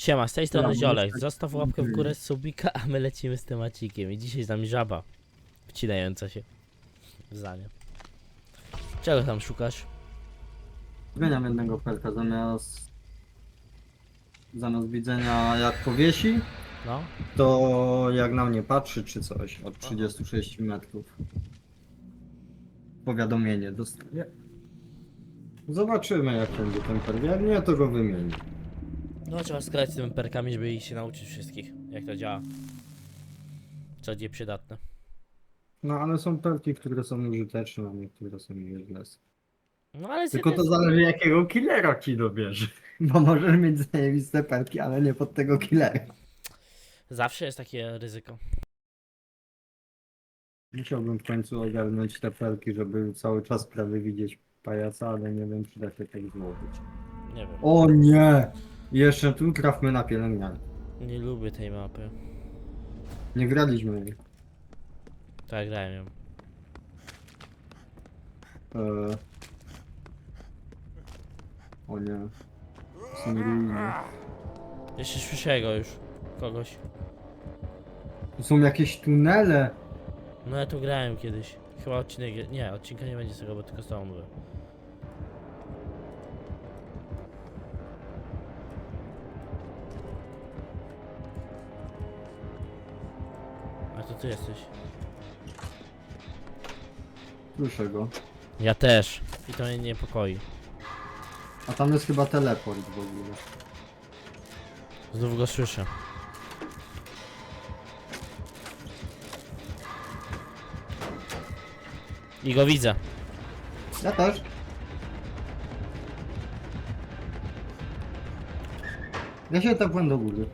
Siema, z tej strony Ziolek. Zostaw łapkę w górę z subika, a my lecimy z temacikiem. I dzisiaj z nami żaba. Wcinająca się w zdanie. Czego tam szukasz? Zmieniam jednego perka zamiast... Zamiast widzenia jak powiesi, No? to jak na mnie patrzy czy coś od 36 metrów. Powiadomienie dostaję. Zobaczymy jak będzie ten perk. Jak nie, to go wymienię. No trzeba skrać z tymi perkami, żeby ich się nauczyć wszystkich. Jak to działa. Co gdzie przydatne. No ale są perki, które są użyteczne, a niektóre są useless. No ale z Tylko to jednej- zależy jakiego killera ci dobierze. Bo możesz mieć zajebiste perki, ale nie pod tego killera. Zawsze jest takie ryzyko. Musiałbym w końcu ogarnąć te perki, żeby cały czas prawie widzieć pajaca, ale nie wiem czy da się tak złożyć. Nie wiem. O nie! Jeszcze tu trafmy na pielęgniarkę. Nie lubię tej mapy. Nie graliśmy jej. Tak, grałem ją. Eee... O nie. To Są ruiny. Jeszcze słyszę go już. Kogoś. Tu są jakieś tunele. No ja tu grałem kiedyś. Chyba odcinek. Nie, odcinka nie będzie z tego, bo tylko z tobą mówię. Ty jesteś. Słyszę go. Ja też. I to mnie niepokoi. A tam jest chyba teleport w ogóle. Znów go słyszę. I go widzę. Ja też. Ja się tepłem do góry.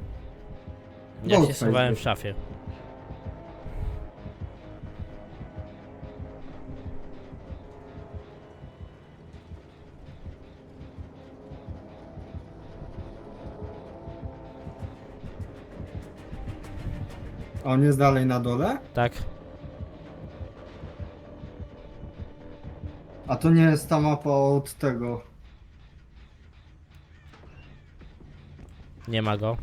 Ja się Ghostface schowałem w szafie. A on jest dalej na dole? Tak? A to nie jest ta mapa od tego. Nie ma go.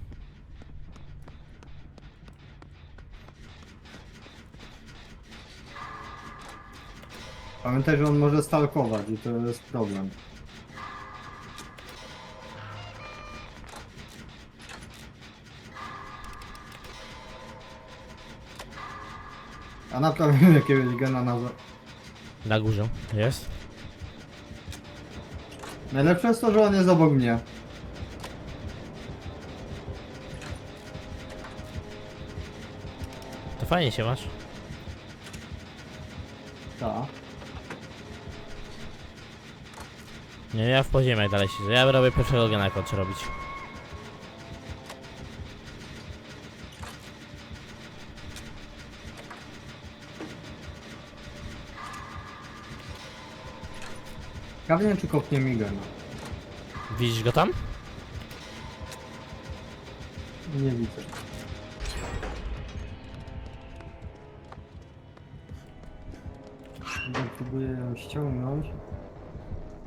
Pamiętaj, że on może stalkować i to jest problem. A naprawimy jakiegoś gena na... Na górze. Jest? Najlepsze jest to, że on jest obok mnie. To fajnie się masz. Tak. Nie, ja w podziemiach dalej siedzę. Ja robię pierwszego gena, jak robić. Ja wiem, czy kopnie mi gena. Widzisz go tam? Nie widzę. Ja próbuję ją ściągnąć.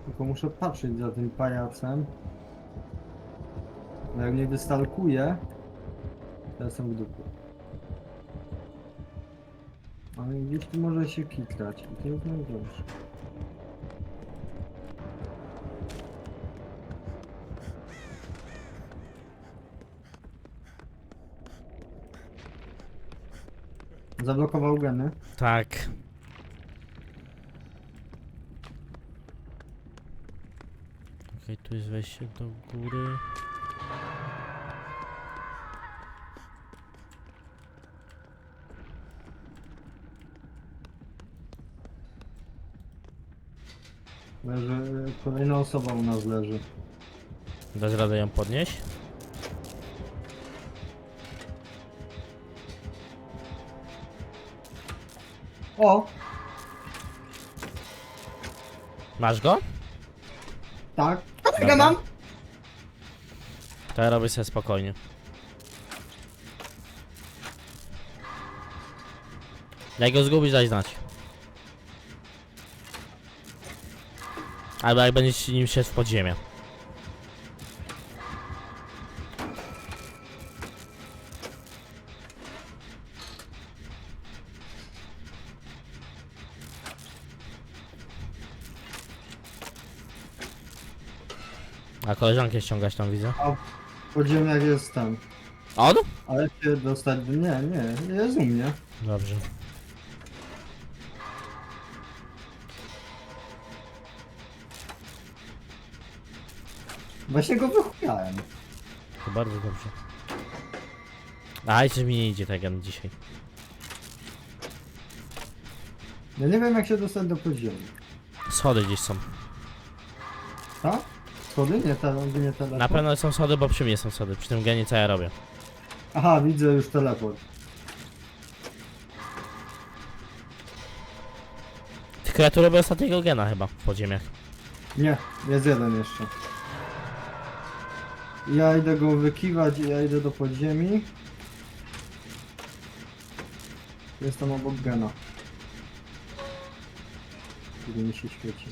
Tylko muszę patrzeć za tym pajacem. Bo jak mnie wystalkuje, to jestem w dupie. Ale gdzieś tu może się kitrać i to jest najgorsze. Zablokował geny. Tak. Okej, tu jest wejście do góry. Leży, kolejna osoba u nas leży. Dasz radę ją podnieść? O! Masz go? Tak. Dobra. Ja mam! To ja robię sobie spokojnie. Jak go zgubisz, daj znać. Albo jak będziesz nim szedł w podziemie. A koleżankę ściągać tam widzę. W podziemiach jest ten. On? Ale się dostać... Nie, nie, jest u mnie. Dobrze. Właśnie go wychujałem. To bardzo dobrze. A, jeszcze mi nie idzie ten dzisiaj. Ja nie wiem jak się dostać do podziemi. Schody gdzieś są. Tak? Schody? Nie, nie telefon? Na pewno są schody, bo przy mnie są schody. Przy tym genie co ja robię. Aha, widzę już teleport. Tylko ja tu robię ostatniego gena chyba w podziemiach. Nie, jest jeden jeszcze. Ja idę go wykiwać i ja idę do podziemi. Jestem obok gena. Który mi się świeci.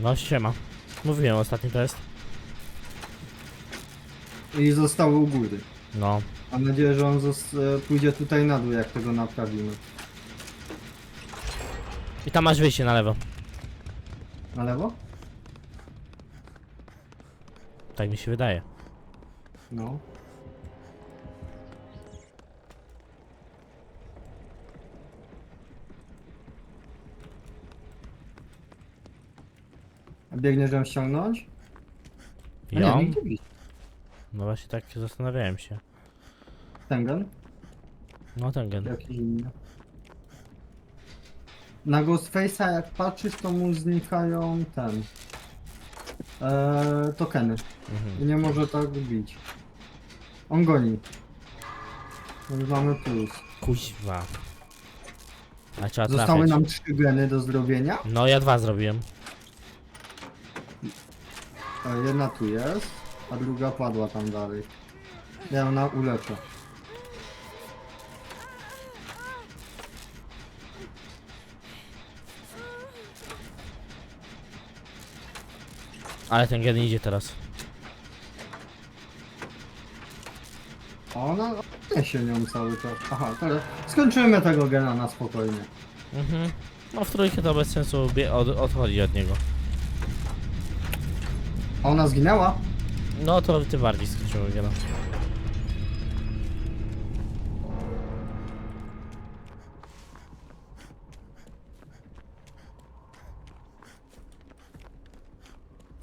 No siema. Mówiłem ostatni to jest. I zostały u góry. No. Mam nadzieję, że on zos- e, pójdzie tutaj na dół, jak tego naprawimy. I tam masz wyjście na lewo. Na lewo? Tak mi się wydaje. No. Biegniesz ją ściągnąć? A Ją? Nie, nigdzie bić. No właśnie tak zastanawiałem się. Tengen? No ten gen. Jakiś inny. Na Ghostface'a jak patrzysz, to mu znikają ten... Eee, tokeny. Mhm. I nie może tak bić. On goni. Więc mamy plus. Kuźwa. A trzeba Zostały trafiać. nam trzy geny do zrobienia. No ja dwa zrobiłem. E, Jedna tu jest, a druga padła tam dalej. Ja na uleczę. Ale ten gen idzie teraz. A ona nie się nią cały czas. Aha, teraz skończymy tego gena na spokojnie. Mhm. No w trójkę to bez sensu bie- od, odchodzi od niego. A ona zginęła? No to tym bardziej skończymy gena.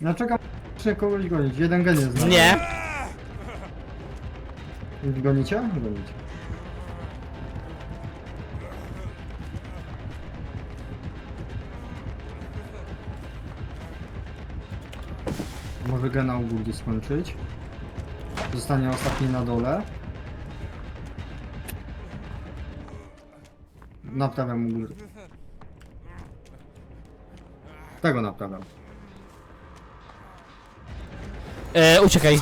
Ja czekam, czy kogoś gonić. Jeden gen jest. znany. Nie! Gonicie? Gonicie. U góry skończyć. Zostanie ostatni na dole. Naprawiam u góry. Tego naprawiam. E, uciekaj.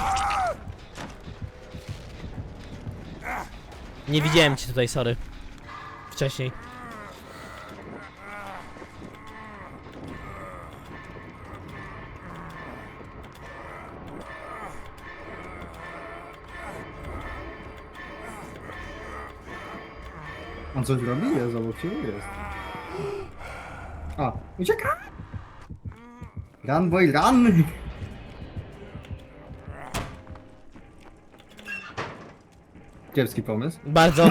Nie widziałem cię tutaj, sorry. Wcześniej. On coś robi? Obok ciebie? Jest. A, ucieka! Run boy, run! Kiepski pomysł. Bardzo.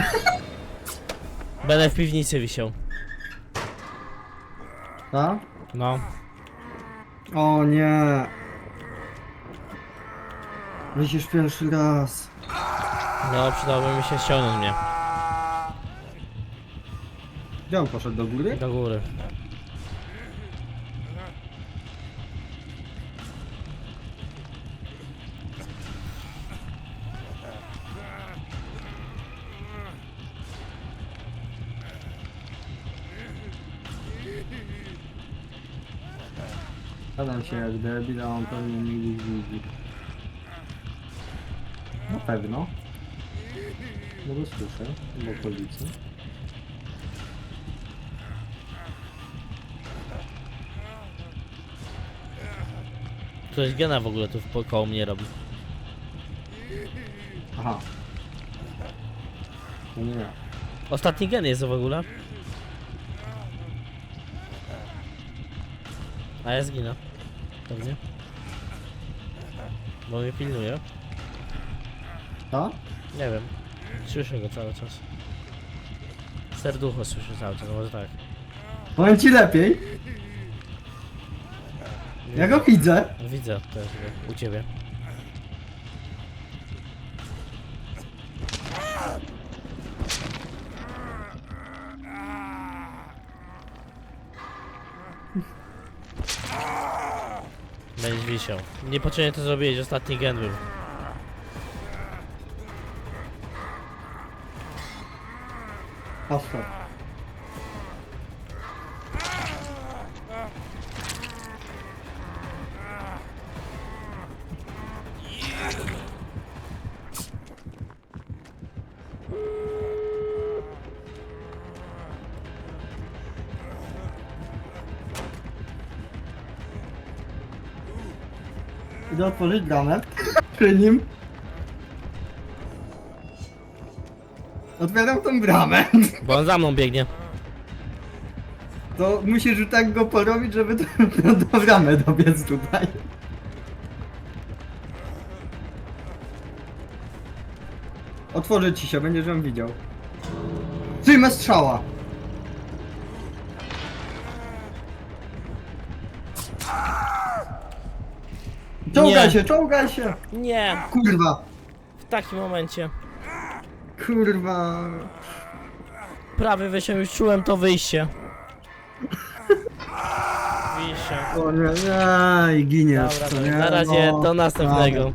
Będę w piwnicy wisiał. Tak? No. O nie! Wisisz pierwszy raz. No, przydałoby mi się ściągnąć mnie. Gdzie on poszedł do góry? Do góry. Zadam się jak debil, a on pewnie nigdy nie widzi. Na pewno. No bo słyszę, w okolicy. Ktoś gena w ogóle tu w- koło mnie robi. Aha. To nie. Ostatni gen jest w ogóle. A ja zginę. Pewnie. Bo mnie pilnuje. To? Nie wiem. Słyszę go cały czas. Serducho słyszę cały czas, może tak. Powiem ci lepiej. Ja go widzę. Widzę też go u ciebie. Będziesz wisiał. Niepotrzebnie to zrobiłeś, ostatni gen był. Idę otworzyć bramę przy nim. Otwieram tą bramę. Bo on za mną biegnie. To musisz tak go porobić, żeby do, do, do bramy dobiec tutaj. Otworzę ci się, będziesz ją widział. Przyjmę strzała. Czołgaj Nie. się, czołgaj się! Nie! Kurwa, W takim momencie. kurwa. Prawie czułem to wyjście. Wyjście. O nie, nie, i giniesz. Dobra, co nie? na razie No, do następnego.